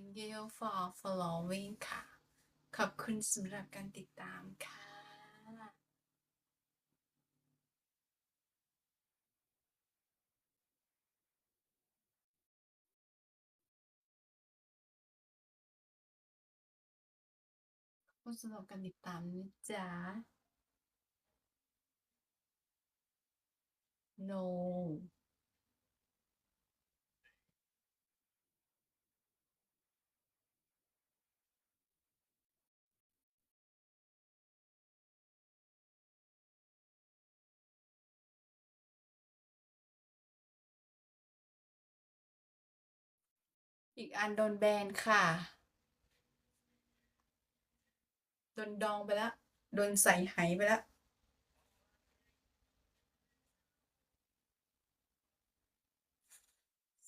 Thank you for following ค่ะ ขอบคุณสำหรับการติดตามค่ะขอบคุณสำหรับการติดตามนะจ๊ะ no อีกอันโดนแบนค่ะ โดนดองไปแล้ว โดนใส่ไหไปแล้ว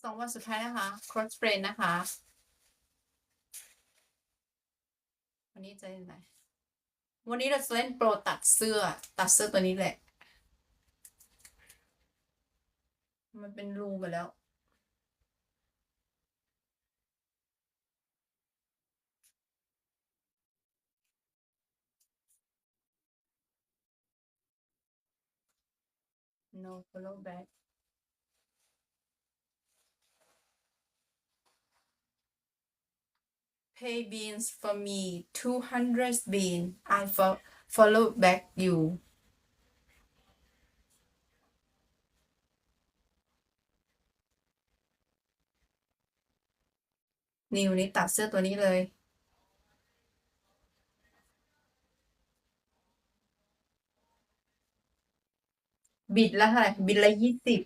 สองวันสุดท้ายนะคะ cross friend นะคะ วันนี้จะเล่นอะไร วันนี้เราจะเล่นโปรตัดเสื้อ ตัดเสื้อตัวนี้แหละ มันเป็นรูไปแล้ว no follow back pay beans for me 200 bean I fo- follow back you นิวนี้ตัดเสื้อตัวนี้เลย บิดละเท่าไหร่บิดละยี่สิบ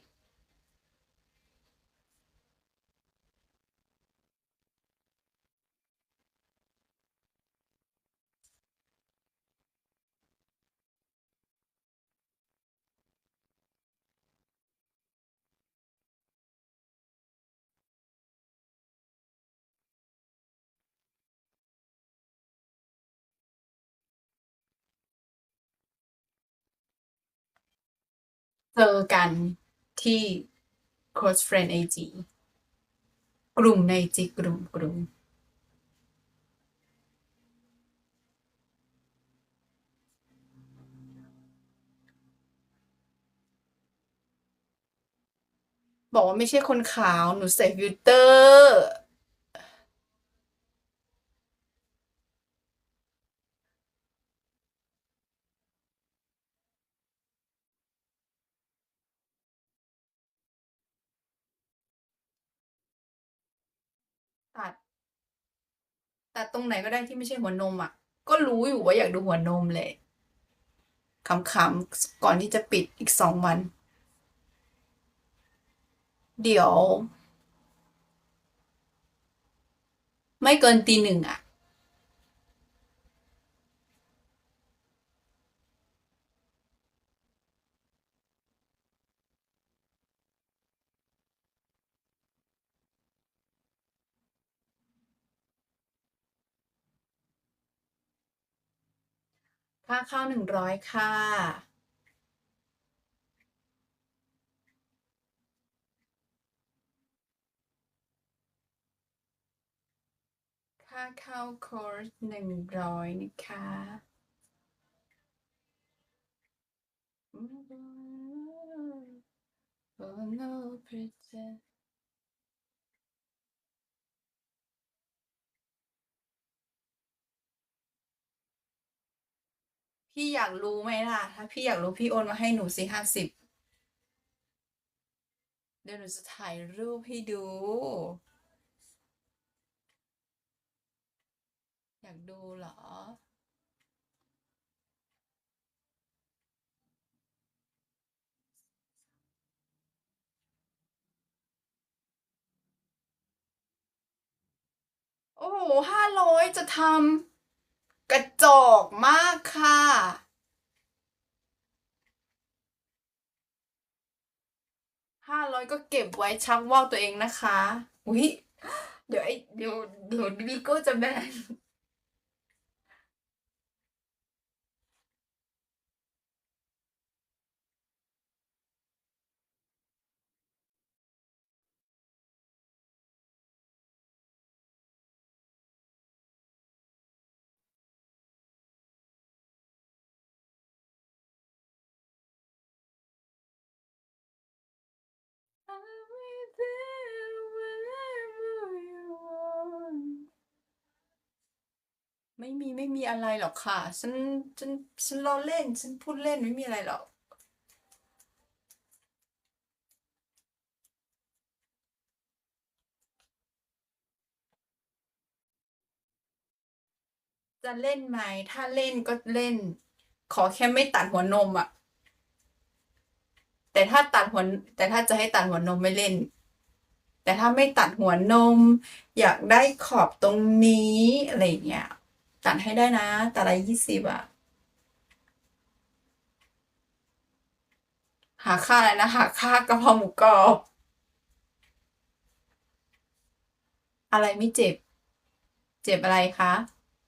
เจอกันที่ close friend IG กลุ่มใน IG กลุ่มกลุ่มบอกว่าไม่ใช่คนขาว หนูใส่ฟิลเตอร์ ตัด ตัดตรงไหนก็ได้ที่ไม่ใช่หัวนมอะ ก็รู้อยู่ว่าอยากดูหัวนมเลยขำๆก่อนที่จะปิดอีกสองวัน เดี๋ยว ไม่เกินตีหนึ่งอะ ค่าข้าวหนึ่งร้อยค่ะค่าเข้าคอร์สหนึ่งร้อยนะคะ Oh no pretend พี่อยากรู้ไหมล่ะ ถ้าพี่อยากรู้พี่โอนมาให้หนูสิห้าสิบเดี๋ยวหนูจะถ่ายรูปให้ดู อยากดูเหรอ โอ้โหห้าร้อยจะทำ กระจอกมากค่ะ ห้าร้อยก็เก็บไว้ชักว่าวตัวเองนะคะ อุ๊ยเดี๋ยวไอเดี๋ยวเดี๋ยวดีโก้จะแบน ไม่มีไม่มีอะไรหรอกค่ะ ฉันฉันฉันล้อเล่น ฉันพูดเล่นไม่มีอะไรหรอก จะเล่นไหม ถ้าเล่นก็เล่น ขอแค่ไม่ตัดหัวนมอะ แต่ถ้าตัดหัวแต่ถ้าจะให้ตัดหัวนมไม่เล่น แต่ถ้าไม่ตัดหัวนม อยากได้ขอบตรงนี้อะไรเงี้ยตัดให้ได้นะตัดละยี่สิบอะหาค่าอะไรนะหาค่ากระเพราหมูกรอบอะไรไม่เจ็บ เจ็บอะไรคะ